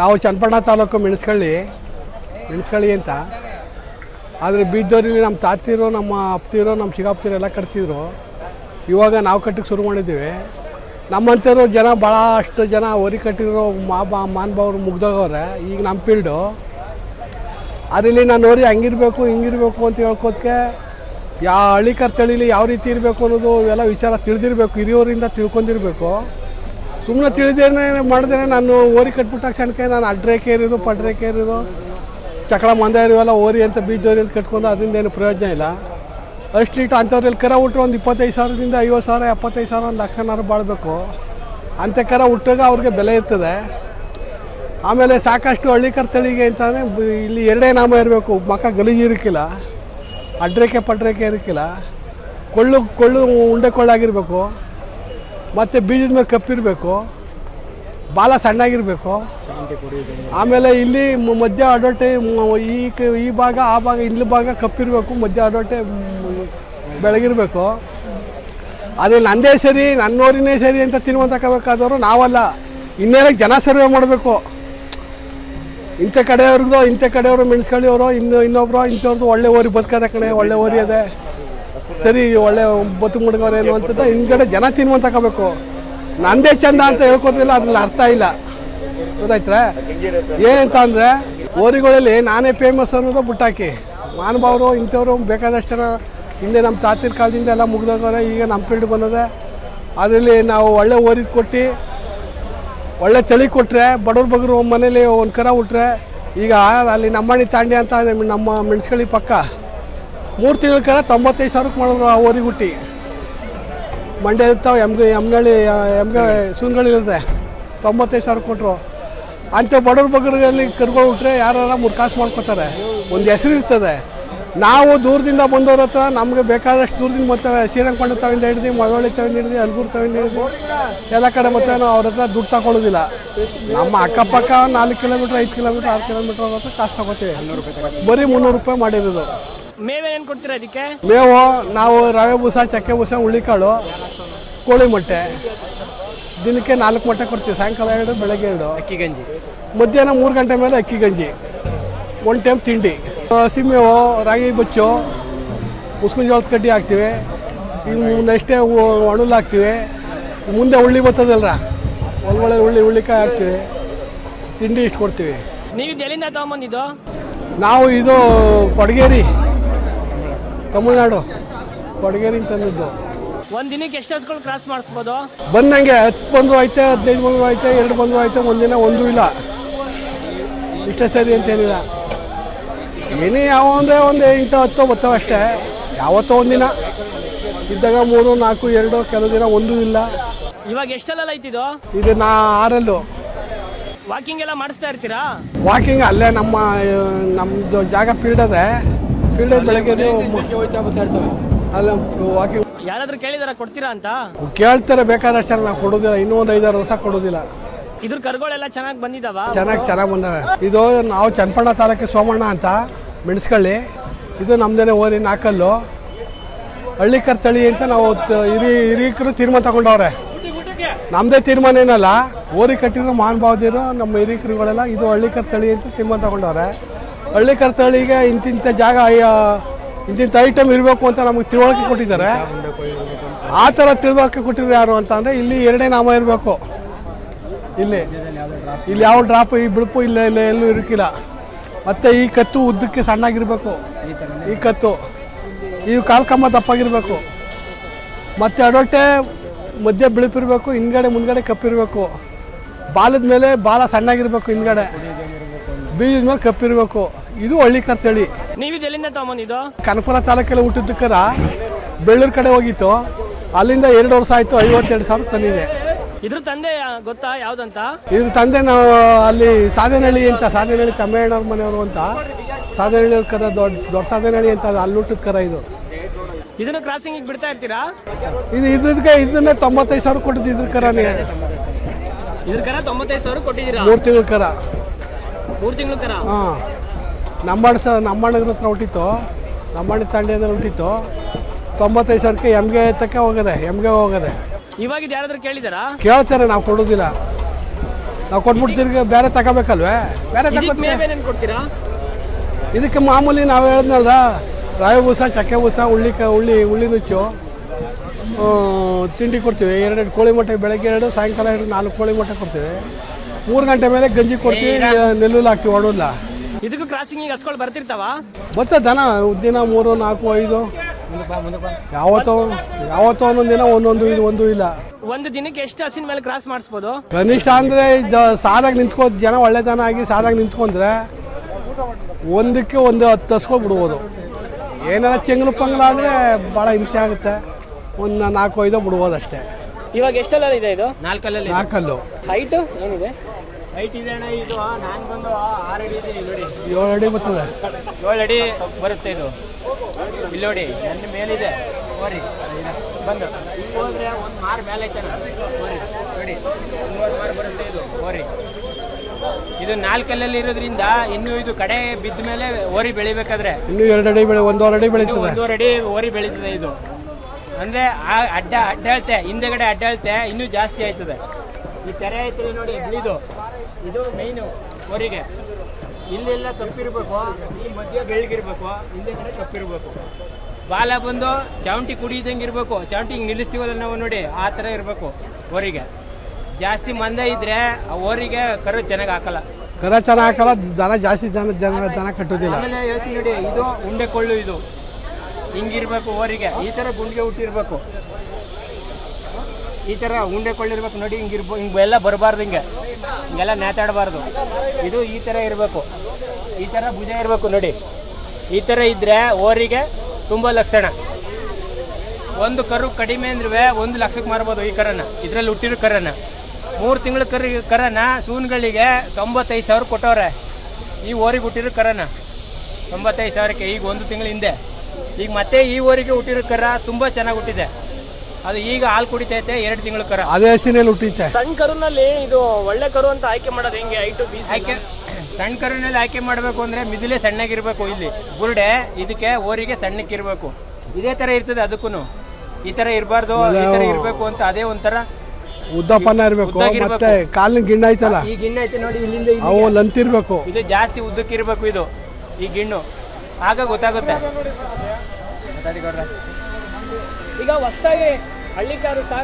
ನಾವು ಚನ್ನಪಣ್ಣ ತಾಲೂಕು ಮೆಣಸ್ಕಳ್ಳಿ ಮೆಣಸ್ಕಳ್ಳಿ ಅಂತ. ಆದರೆ ಬೀದ್ದೂರಲ್ಲಿ ನಮ್ಮ ತಾತಿರು, ನಮ್ಮ ಅಪ್ತಿರು, ನಮ್ಮ ಶಿಗಾಪ್ತಿರು ಎಲ್ಲ ಕಟ್ತಿದ್ರು. ಇವಾಗ ನಾವು ಕಟ್ಟಕ್ಕೆ ಶುರು ಮಾಡಿದ್ದೀವಿ. ನಮ್ಮಂಥವ್ರು ಜನ ಭಾಳ ಅಷ್ಟು ಜನ ಹೊರಿ ಕಟ್ಟಿರೋ ಮಾ ಬಾ ಮಾನ್ಭಾವರು ಮುಗ್ದೋಗವ್ರೆ, ಈಗ ನಮ್ಮ ಫೀಲ್ಡು ಅದರಲ್ಲಿ ನಾನು ಓರಿ ಹಂಗಿರಬೇಕು, ಹಿಂಗಿರಬೇಕು ಅಂತ ಹೇಳ್ಕೋದಕ್ಕೆ ಯಾವ ಹಳ್ಳಿಕರ್ ತಳಿಲಿ ಯಾವ ರೀತಿ ಇರಬೇಕು ಅನ್ನೋದು ಇವೆಲ್ಲ ವಿಚಾರ ತಿಳಿದಿರಬೇಕು ಹಿರಿಯವರಿಂದ ತಿಳ್ಕೊಂಡಿರ್ಬೇಕು. ಸುಮ್ಮನೆ ತಿಳಿದೇನೆ ಮಾಡಿದ್ರೆ ನಾನು ಓರಿ ಕಟ್ಬಿಟ್ಟ ಕ್ಷಣಕ್ಕೆ ನಾನು ಅಡ್ರೇಕೆ ಇರೋದು ಪಡ್ರೇಕೆ ಇರೋದು ಚಕಳ ಮಂದ ಇರುವಲ್ಲ, ಓರಿ ಅಂತ ಬೀಜೋರಿ ಅಂತ ಕಟ್ಕೊಂಡು ಅದರಿಂದ ಏನು ಪ್ರಯೋಜನ ಇಲ್ಲ. ಅಷ್ಟು ಲೀಟ್ರ್ ಅಂಥವ್ರಲ್ಲಿ ಕರ ಹುಟ್ಟರು ಒಂದು ಇಪ್ಪತ್ತೈದು ಸಾವಿರದಿಂದ ಐವತ್ತು ಸಾವಿರ, ಎಪ್ಪತ್ತೈದು ಸಾವಿರ, ಒಂದು ಲಕ್ಷನಾರು ಬಾಳಬೇಕು. ಅಂಥ ಕರ ಹುಟ್ಟಾಗ ಅವ್ರಿಗೆ ಬೆಲೆ ಇರ್ತದೆ. ಆಮೇಲೆ ಸಾಕಷ್ಟು ಹಳ್ಳಿ ತಳಿಗೆ ಅಂತಂದರೆ ಇಲ್ಲಿ ಎರಡೇ ನಾಮ ಇರಬೇಕು. ಮಕ್ಕ ಗಲೀಜು ಇರಕ್ಕಿಲ್ಲ ಅಡ್ರೇಕೆ ಪಡ್ರೇಕೆ ಇರಕ್ಕಿಲ್ಲ ಕೊಳ್ಳು ಕೊಳ್ಳು ಉಂಡೆ ಕೊಳ್ಳಾಗಿರಬೇಕು. ಮತ್ತು ಬೀಜದ ಮೇಲೆ ಕಪ್ಪಿರಬೇಕು. ಬಾಲ ಸಣ್ಣಾಗಿರಬೇಕು. ಆಮೇಲೆ ಇಲ್ಲಿ ಮಧ್ಯ ಅಡೋಟೆ ಈ ಈ ಭಾಗ, ಆ ಭಾಗ, ಇಲ್ಲಿ ಭಾಗ ಕಪ್ಪಿರಬೇಕು, ಮಧ್ಯ ಅಡೋಟೆ ಬೆಳಗಿರ್ಬೇಕು. ಅದೇ ನಂದೇ ಸರಿ, ನನ್ನೋರಿನೇ ಸರಿ ಅಂತ ತಿನ್ನುವಂತ ಕಬೇಕಾದವರು ನಾವಲ್ಲ. ಇನ್ನೇನಕ್ಕೆ ಜನ ಸರ್ವೆ ಮಾಡಬೇಕು. ಇಂಥ ಕಡೆಯವ್ರದ್ದು, ಇಂಥ ಕಡೆಯವರು ಮೆಣಸ್ಕೊಳ್ಳಿಯವರು, ಇನ್ನು ಇನ್ನೊಬ್ರು, ಇಂಥವ್ರದ್ದು ಒಳ್ಳೆ ಓರಿ ಬದುಕದ ಕಣೆ, ಒಳ್ಳೆ ಓರಿ ಅದೇ. ಸರಿ ಒಳ್ಳೆ ಬದುಕು ಏನು ಅಂತ ಹಿಂದ್ಗಡೆ ಜನ ತಿನ್ನುವಂತ ತಗೋಬೇಕು ನಂದೇ ಚಂದ ಅಂತ ಹೇಳ್ಕೊತಿಲ್ಲ ಅದ್ರಲ್ಲಿ ಅರ್ಥ ಇಲ್ಲ. ಗೊತ್ತಾಯ್ತಾ? ಏನಂತ ಅಂದರೆ ಓರಿಗಳಲ್ಲಿ ನಾನೇ ಫೇಮಸ್ ಅನ್ನೋದು ಬುಟ್ಟಾಕಿ. ಮಾನಭಾವರು ಇಂಥವ್ರು ಬೇಕಾದಷ್ಟು ಹಿಂದೆ ನಮ್ಮ ತಾತಿರ ಕಾಲದಿಂದ ಎಲ್ಲ ಮುಗ್ದೋಗವ್ರೆ, ಈಗ ನಮ್ಮ ಫೀಲ್ಡ್ ಬಂದದೆ. ಅದರಲ್ಲಿ ನಾವು ಒಳ್ಳೆ ಓರಿ ಕೊಟ್ಟು, ಒಳ್ಳೆ ತಳಿ ಕೊಟ್ಟರೆ ಬಡವ್ರ ಬಗ್ರು ಮನೇಲಿ ಒಂದು ಕರ ಉಟ್ರೆ, ಈಗ ಅಲ್ಲಿ ನಮ್ಮಣ್ಣಿ ತಾಂಡಿ ಅಂತ ನಮ್ಮ ಮೆಣಸ್ಕಳಿ ಪಕ್ಕ. ಮೂರು ತಿಂಗಳ ಕಾಲ ತೊಂಬತ್ತೈದು ಸಾವಿರಕ್ಕೆ ಮಾಡಿದ್ರು ಆ ಓರಿ ಗುಟ್ಟಿ. ಮಂಡ್ಯ ಇರ್ತಾವೆ ಎಮ್ಗೆ ಎಮ್ನಳ್ಳಿ ಎಮ್ಗೆ ಸುನ್ಗಳಿರುತ್ತೆ ತೊಂಬತ್ತೈದು ಸಾವಿರ ಕೊಟ್ಟರು ಅಂತ ಬಡವ್ರ ಬಗ್ಗರಲ್ಲಿ ಕರ್ಕೊಂಡ್ಬಿಟ್ರೆ ಯಾರು ಮೂರು ಕಾಸು ಮಾಡ್ಕೊತಾರೆ. ಒಂದು ಹೆಸರು ಇರ್ತದೆ. ನಾವು ದೂರದಿಂದ ಬಂದವ್ರ ಹತ್ರ ನಮಗೆ ಬೇಕಾದಷ್ಟು ದೂರದಿಂದ ಬರ್ತವೆ ಶ್ರೀರಂಗಪಟ್ಟಣ ತಗೊಂಡು ಹಿಡ್ದು, ಮಳವಳ್ಳಿ ತಗೊಂಡು ಹಿಡ್ದು, ಅಲ್ಗೂರು ತಗೊಂಡು ಹಿಡ್ದು, ಎಲ್ಲ ಕಡೆ ಮತ್ತೆ ನಾವು ಅವ್ರ ಹತ್ರ ದುಡ್ಡು ತಗೊಳ್ಳೋದಿಲ್ಲ ನಮ್ಮ ಅಕ್ಕಪಕ್ಕ ನಾಲ್ಕು ಕಿಲೋಮೀಟ್ರ್, ಐದು ಕಿಲೋಮೀಟ್ರ್, ಆರು ಕಿಲೋಮೀಟ್ರ್ ಅವ್ರ ಹತ್ರ ಕಾಸು ತಗೋತೀವಿ. ಬರೀ ಮುನ್ನೂರು ರೂಪಾಯಿ ಮಾಡಿರೋದು. ಮೇವೆ ಏನು ಕೊಡ್ತೀರಾ ಅದಕ್ಕೆ ಮೇವು ನಾವು ರವೆ ಬೂಸ ಚಕ್ಕೆ ಬೂಸ ಹುಳ್ಳಿಕಾಳು ಕೋಳಿ ಮೊಟ್ಟೆ. ದಿನಕ್ಕೆ ನಾಲ್ಕು ಮೊಟ್ಟೆ ಕೊಡ್ತೀವಿ. ಸಾಯಂಕಾಲ ಎರಡು ಬೆಳಗ್ಗೆ ಎರಡು. ಅಕ್ಕಿ ಗಂಜಿ. ಮಧ್ಯಾಹ್ನ ಮೂರು ಗಂಟೆ ಮೇಲೆ ಅಕ್ಕಿ ಗಂಜಿ. ಒನ್ ಟೈಮ್ ತಿಂಡಿ. ಹಸಿಮೇವು ರಾಗಿ ಬಚ್ಚು ಉಸ್ಕಿನ ಜೋಳದ ಕಡ್ಡಿ ಹಾಕ್ತೀವಿ. ಇನ್ನು ನೆಕ್ಸ್ಟೇ ಒಣುಲ್ ಹಾಕ್ತೀವಿ. ಮುಂದೆ ಉಳ್ಳಿ ಬರ್ತದಲ್ರ? ಒಳಗಡೆ ಹುಳ್ಳಿ ಹುಳ್ಳಿಕಾಯಿ ಹಾಕ್ತೀವಿ. ತಿಂಡಿ ಇಷ್ಟು ಕೊಡ್ತೀವಿ. ನೀವು ಇದು ಎಲ್ಲಿಂದ ತಗೊಂಬಂದಿದ್ದು? ನಾವು ಇದು ಕೊಡಗೇರಿ. ತಮಿಳ್ನಾಡು. ಕೊಡಗೇರಿ ತಂದಿದ್ದು ಒಂದ್ ದಿನಕ್ಕೆ ಎಷ್ಟು ಹಸ್ಗಳು ಕ್ರಾಸ್ ಮಾಡಿಸ್ಬೋದು? ಬಂದಂಗೆ ಹತ್ತು ಬಂದ್ರು ಐತೆ ಹದಿನೈದು ಬಂದ್ರು ಐತೆ ಎರಡು ಬಂದ್ರು ಐತೆ ಒಂದಿನ ಒಂದೂ ಇಲ್ಲ. ಇಷ್ಟೇ ಸರಿ ಅಂತೇನಿಲ್ಲ. ಏನೇ ಯಾವ ಅಂದರೆ ಒಂದು ಎಂಟು ಹತ್ತೋ ಬರ್ತಾವ ಅಷ್ಟೇ. ಯಾವತ್ತೋ ಒಂದಿನ ಇದ್ದಾಗ ಮೂರು ನಾಲ್ಕು ಎರಡು ಕೆಲವು ದಿನ ಒಂದೂ ಇಲ್ಲ. ಇವಾಗ ಎಷ್ಟೆಲ್ಲ ಐತಿದು ಇದು? ನಾ ಆರಲ್ಲು. ವಾಕಿಂಗ್ ಎಲ್ಲ ಮಾಡಿಸ್ತಾ ಇರ್ತೀರಾ? ವಾಕಿಂಗ್ ಅಲ್ಲೇ ನಮ್ಮ ನಮ್ಮದು ಜಾಗ ಫೀಲ್ಡ್ ಅದೇ ಫೀಲ್ಡ್ ಬೆಳಗ್ಗೆ ಅಲ್ಲ ವಾಕಿಂಗ್ ಯಾರಾದ್ರೂ ಕೇಳಿದಾರ ಕೊಡ್ತೀರಾ ಅಂತ? ಕೇಳ್ತಾರೆ ಬೇಕಾದಷ್ಟು ನಾವು ಕೊಡೋದಿಲ್ಲ. ಇನ್ನೂ ಒಂದು ಐದಾರು ವರ್ಷ ಕೊಡೋದಿಲ್ಲ. ಇದ್ರ ಕರ್ಗಳೆಲ್ಲ ಚೆನ್ನಾಗಿ ಬಂದಿದಾವ? ಚೆನ್ನಾಗಿ ಚೆನ್ನಾಗಿ ಬಂದವೆ. ಇದು ನಾವು ಚನ್ನಪಣ್ಣ ತಾಲೂಕು ಸೋಮಣ್ಣ ಅಂತ ಮೆಣಸ್ಕಳ್ಳಿ. ಇದು ನಮ್ದೇನೆ ಓರಿ ನಾಕಲ್ಲು. ಹಳ್ಳಿಕರ್ ತಳಿ ಅಂತ ನಾವು ತ- ಹಿರಿ ಹಿರಿಕರು ತೀರ್ಮಾನ ತಗೊಂಡವ್ರೆ. ನಮ್ಮದೇ ತೀರ್ಮಾನ ಏನಲ್ಲ ಓರಿ ಕಟ್ಟಿರೋ ಮಹಾನುಭಾವದಿರು ನಮ್ಮ ಹಿರಿಕರುಗಳೆಲ್ಲ ಇದು ಹಳ್ಳಿಕರ್ ತಳಿ ಅಂತ ತೀರ್ಮಾನ ತಗೊಂಡವ್ರೆ. ಹಳ್ಳಿಕರ್ ಕರ್ತಳಿಗೆ ಇಂತಿಂಥ ಜಾಗ ಇಂತಿಂಥ ಐಟಮ್ ಇರಬೇಕು ಅಂತ ನಮಗೆ ತಿಳುವಳಿಕೆ ಕೊಟ್ಟಿದ್ದಾರೆ. ಆ ಥರ ತಿಳುವಳಿಕೆ ಕೊಟ್ಟಿರೋ ಯಾರು ಅಂತ ಅಂದರೆ ಇಲ್ಲಿ ಎರಡೇ ನಾಮ ಇರಬೇಕು. ಇಲ್ಲಿ ಇಲ್ಲಿ ಯಾವ ಡ್ರಾಪ್ ಈ ಬಿಳುಪು ಇಲ್ಲ ಇಲ್ಲ, ಎಲ್ಲೂ ಇರಕ್ಕಿಲ್ಲ ಮತ್ತೆ ಈ ಕತ್ತು ಉದ್ದಕ್ಕೆ ಸಣ್ಣಾಗಿರಬೇಕು. ಈ ಕತ್ತು, ಈ ಕಾಲ್ಕಮ್ಮ ದಪ್ಪಾಗಿರಬೇಕು. ಮತ್ತೆ ಅಡೊಟ್ಟೆ ಮಧ್ಯ ಬಿಳುಪಿರಬೇಕು, ಹಿಂದ್ಗಡೆ ಮುಂದ್ಗಡೆ ಕಪ್ಪಿರಬೇಕು. ಬಾಲದ ಮೇಲೆ ಬಾಲ ಸಣ್ಣಾಗಿರಬೇಕು ಹಿಂದ್ಗಡೆ. ಬೀಜದ ಮೇಲೆ ಕಪ್ಪಿರಬೇಕು. ಇದು ಹಳ್ಳಿ ಕರ್ತ ನೀವು ಇದು ಎಲ್ಲಿಂದ ತಗೊಂಬಂದಿದ್ದು? ಕನಕಪುರ ತಾಲೂಕಲ್ಲಿ ಹುಟ್ಟಿದ್ದಕ್ಕರ ಬೆಳ್ಳೂರು ಕಡೆ ಹೋಗಿತ್ತು. ಅಲ್ಲಿಂದ ಎರಡು ವರ್ಷ ಆಯಿತು ಐವತ್ತೆರಡು ಸಾವಿರ ತಂದಿದೆ. ಇದ್ರ ತಂದೆ ಗೊತ್ತಾ ಯಾವ್ದಂತ? ಇದ್ರ ತಂದೆ ನಾವು ಅಲ್ಲಿ ಸಾಧನಹಳ್ಳಿ ಅಂತ ಸಾಧನಹಳ್ಳಿ ತಮ್ಮಣ್ಣವ್ರ ಮನೆಯವರು ಅಂತ. ಸಾಧನಹಳ್ಳಿ ಕರ ದೊಡ್ಡ ದೊಡ್ಡ ಸಾಧನಹಳ್ಳಿ ಅಂತ ಅದು ಅಲ್ಲಿ ಹುಟ್ಟಿದ ಕರ ಇದು. ಇದನ್ನ ಕ್ರಾಸಿಂಗ್ ಬಿಡ್ತಾ ಇರ್ತೀರಾ? ಇದು ಇದ್ರದ್ಕೆ ಇದನ್ನ ತೊಂಬತ್ತೈದು ಸಾವಿರ ಕೊಟ್ಟಿದ್ದು ಇದ್ರ ಕರನೇ. ಇದ್ರ ಕರ ತೊಂಬತ್ತೈದು ಸಾವಿರ ಕೊಟ್ಟಿದ್ದೀರಾ? ಮೂರು ತಿಂಗಳ ಕರ. ಮೂರ್ ತಿಂಗಳು ಕರ ಹಾಂ. ನಮ್ಮಣ್ಣ ಸಹ ನಮ್ಮಣ್ಣಗ್ರ ಹತ್ರ ಹುಟ್ಟಿತ್ತು. ನಮ್ಮಣ್ಣ ತಂಡೆಯಲ್ಲಿ ಹುಟ್ಟಿತ್ತು. ತೊಂಬತ್ತೈದು ಸಾವಿರಕ್ಕೆ ಎಮ್ಗೆ ತಕ್ಕ ಹೋಗದೆ ಎಮ್ಗೆ ಹೋಗದೆ. ಇವಾಗ ಇದು ಯಾರಾದ್ರೂ ಕೇಳಿದಾರಾ? ಕೇಳ್ತಾರೆ ನಾವು ಕೊಡೋದಿಲ್ಲ. ನಾವು ಕೊಟ್ಬಿಡ್ತೀರಿ ಬೇರೆ ತಗೋಬೇಕಲ್ವೇ? ಬೇರೆ ಇದಕ್ಕೆ ತಗೋತೀವಿ ಮೇವೇನೇನು ಕೊಡ್ತೀರಾ? ಇದಕ್ಕೆ ಮಾಮೂಲಿ ನಾವು ಹೇಳಿದ್ನಲ್ಲ ರಾವೆ ಬೂಸ ಚಕ್ಕೆ ಬೂಸ ಉಳ್ಳಿ ಕ ಉಳ್ಳಿ ಉಳ್ಳಿ ನುಚ್ಚು ಆ, ತಿಂಡಿ ಕೊಡ್ತೀವಿ. ಎರಡೆರಡು ಕೋಳಿ ಮೊಟ್ಟೆ ಬೆಳಗ್ಗೆ ಎರಡು ಸಾಯಂಕಾಲ ಎರಡು ನಾಲ್ಕು ಕೋಳಿ ಮೊಟ್ಟೆ ಕೊಡ್ತೀವಿ. ಮೂರು ಗಂಟೆ ಮೇಲೆ ಗಂಜಿ ಕೊಡ್ತೀವಿ ನೆಲ್ಲೂಲು ಹಾಕ್ತೀವಿ ಓಡೋಲ್ಲ ಇದಕ್ಕೂ ಕ್ರಾಸಿಂಗಿಗೆ ಹಸ್ಗಳು ಬರ್ತಿರ್ತಾವ? ಮತ್ತೆ ದನ ದಿನ ಮೂರು ನಾಲ್ಕು ಐದು. ಯಾವತ್ತೋ ಯಾವತ್ತೋ ಒಂದೊಂದು ದಿನ ಒಂದೊಂದು ಇದು ಒಂದು ಇಲ್ಲ. ಒಂದು ದಿನಕ್ಕೆ ಎಷ್ಟು ಹಸಿನ ಮೇಲೆ ಕ್ರಾಸ್ ಮಾಡಿಸ್ಬೋದು? ಕನಿಷ್ಠ ಅಂದರೆ ಸಾದಾಗ ನಿಂತ್ಕೋ ಜನ ಒಳ್ಳೆತನ ಆಗಿ ಸಾದಾಗ ನಿಂತ್ಕೊಂಡ್ರೆ ಒಂದಕ್ಕೆ ಒಂದು ಹತ್ತು ಹಸ್ಕೊಂಡು ಬಿಡ್ಬೋದು. ಏನಾರ ಚೆಂಗ್ಲು ಪಂಗ್ಲ ಆದರೆ ಭಾಳ ಹಿಂಸೆ ಆಗುತ್ತೆ. ಒಂದು ನಾಲ್ಕು ಐದೋ ಬಿಡ್ಬೋದು ಅಷ್ಟೇ ಇವಾಗ ಎಷ್ಟೆಲ್ಲ ಇದೆ ಇದು? ನಾಲ್ಕಲ್ಲಲ್ಲಿ ನಾಲ್ಕಲ್ಲು. ಹೈಟ್ ಏನಿದೆ? ಹೈಟ್ ಇದೆ ಅಣ್ಣ ಇದು ನಾನು ಬಂದು ಆರು ಅಡಿ ಇದೆ ನೋಡಿ. ಏಳು ಅಡಿ ಬರ್ತದೆ. ಏಳು ಅಡಿ ಬರುತ್ತೆ ಇದು. ಇಲ್ಲಿ ನೋಡಿ ನನ್ನ ಮೇಲಿದೆ. ನೋಡಿ ಬಂದು. ಇಲ್ಲಿ ಹೋದ್ರೆ ಒಂದು ಮಾರು ಮೇಲೆ ಐತೆ ನೋಡಿ ನೋಡಿ ಮೂವತ್ತು ಮಾರು ಬರುತ್ತೆ ಇದು. ಓರಿ ಇದು ನಾಲ್ಕಲ್ಲಲ್ಲಿ ಇರೋದ್ರಿಂದ ಇನ್ನು ಇದು ಕಡೆ ಬಿದ್ದ ಮೇಲೆ ಓರಿ ಬೆಳಿಬೇಕಾದ್ರೆ ಇನ್ನೂ ಎರಡು ಅಡಿ ಬೆಳೆ ಒಂದೂವರೆ ಅಡಿ ಬೆಳೀತದೆ. ಒಂದೂವರೆ ಅಡಿ ಓರಿ ಬೆಳೀತದೆ ಇದು. ಅಂದ್ರೆ ಆ ಅಡ್ಡ ಅಡ್ಡಾಳ್ತೆ ಹಿಂದೆಗಡೆ ಅಡ್ಡಾಳ್ತೆ ಇನ್ನೂ ಜಾಸ್ತಿ ಆಯ್ತದೆ. ಈ ತೆರೆ ಐತೆ ನೋಡಿ ಇದು ಇದು ಮೈನ್ ಓರಿಗೆ ಇಲ್ಲೆಲ್ಲ ಕಪ್ಪಿರ್ಬೇಕು ಈ ಮಧ್ಯ ಬೆಳಗಿರ್ಬೇಕು ಹಿಂದೆಗಡೆ ಕಪ್ಪಿರ್ಬೇಕು. ಬಾಲ ಬಂದು ಚೌಂಟಿ ಕುಡಿದಂಗೆ ಇರಬೇಕು. ಚೌಂಟಿ ಹಿಂಗೆ ನಿಲ್ಲಿಸ್ತೀವಲ್ಲ ನಾವು ನೋಡಿ ಆ ಥರ ಇರಬೇಕು ಓರಿಗೆ ಜಾಸ್ತಿ ಮಂದ ಇದ್ರೆ ಆ ಓರಿಗೆ ಕರು ಚೆನ್ನಾಗಿ ಹಾಕಲ್ಲ. ಕರ ಚೆನ್ನಾಗಿ ಹಾಕಲ್ಲ ದನ ಜಾಸ್ತಿ ಜನ ಜನ ದನ ಕಟ್ಟೋದಿಲ್ಲ. ಆಮೇಲೆ ಹೇಳ್ತೀನಿ ನೋಡಿ ಇದು ಉಂಡೆ ಕೊಳ್ಳು ಇದು. ಹಿಂಗಿರ್ಬೇಕು ಓರಿಗೆ ಈ ತರ ಗುಂಡಿಗೆ ಹುಟ್ಟಿರ್ಬೇಕು. ಈ ತರ ಉಂಡೆ ಕೊಳ್ಳಿರ್ಬೇಕು ನೋಡಿ, ಹಿಂಗಿರ್ಬೋ ಹಿಂಗೆ ಎಲ್ಲ ಬರಬಾರ್ದು ಹಿಂಗೆ. ಹಿಂಗೆಲ್ಲ ನೇತಾಡಬಾರ್ದು ಇದು ಈ ತರ ಇರಬೇಕು. ಈ ತರ ಭುಜ ಇರಬೇಕು ನೋಡಿ. ಈ ತರ ಇದ್ರೆ ಓರಿಗೆ ತುಂಬ ಲಕ್ಷಣ. ಒಂದು ಕರು ಕಡಿಮೆ ಅಂದ್ರೆ ಒಂದು ಲಕ್ಷಕ್ಕೆ ಮಾರ್ಬೋದು ಈ ಕರನ. ಇದರಲ್ಲಿ ಹುಟ್ಟಿರೋ ಕರನ. ಮೂರು ತಿಂಗಳ ಕರಿ ಕರನ ಸೂನ್ಗಳಿಗೆ ತೊಂಬತ್ತೈದು ಸಾವಿರ ಕೊಟ್ಟವ್ರೆ. ಈ ಓರಿಗೆ ಹುಟ್ಟಿರೋ ಕರನ. ತೊಂಬತ್ತೈದು ಸಾವಿರಕ್ಕೆ ಈಗ ಒಂದು ತಿಂಗಳ ಹಿಂದೆ. ಈಗ ಮತ್ತೆ ಈ ಊರಿಗೆ ಹುಟ್ಟಿರೋ ಕರ ತುಂಬಾ ಚೆನ್ನಾಗಿ ಹುಟ್ಟಿದೆ. ಅದು ಈಗ ಹಾಲು ಕುಡಿತೈತೆ ಎರಡು ತಿಂಗಳ ಕರ. ಅದೇ ಹಸಿನಲ್ಲಿ ಹುಟ್ಟಿತ್ತೆ ಸಣ್ಣ ಕರುನಲ್ಲಿ ಇದು ಒಳ್ಳೆ ಕರು ಅಂತ ಆಯ್ಕೆ ಮಾಡೋದು ಹೆಂಗೆ? ಐಟು ಬೀಸ್ ಆಯ್ಕೆ ಸಣ್ಣ ಕರುನಲ್ಲಿ ಆಯ್ಕೆ ಮಾಡಬೇಕು ಅಂದ್ರೆ ಮಿದುಲೆ ಸಣ್ಣಗಿರ್ಬೇಕು ಇಲ್ಲಿ. ಬುರುಡೆ ಇದಕ್ಕೆ ಓರಿಗೆ ಸಣ್ಣಕ್ಕಿರ್ಬೇಕು. ಇದೇ ತರ ಇರ್ತದೆ ಅದಕ್ಕೂ ಈ ತರ ಇರಬಾರ್ದು ಈ ತರ ಇರಬೇಕು ಅಂತ ಅದೇ ಒಂಥರ ಉದ್ದಪ್ಪನ ಇರಬೇಕು. ಮತ್ತೆ ಕಾಲಿನ ಗಿಣ್ಣ ಐತಲ್ಲ ಈ ಗಿಣ್ಣ ಐತೆ ನೋಡಿ ಇಲ್ಲಿಂದ. ಅವು ಲಂತಿರ್ಬೇಕು. ಇದು ಜಾಸ್ತಿ ಉದ್ದಕ್ಕಿರ್ಬೇಕು ಇದು ಈ ಗಿಣ್ಣು. ಆಗ ಗೊತ್ತಾಗುತ್ತೆ. ಈಗ ಹೊಸ್ದಾಗಿ ಹಳ್ಳಿಕಾರು ಸಾಕ್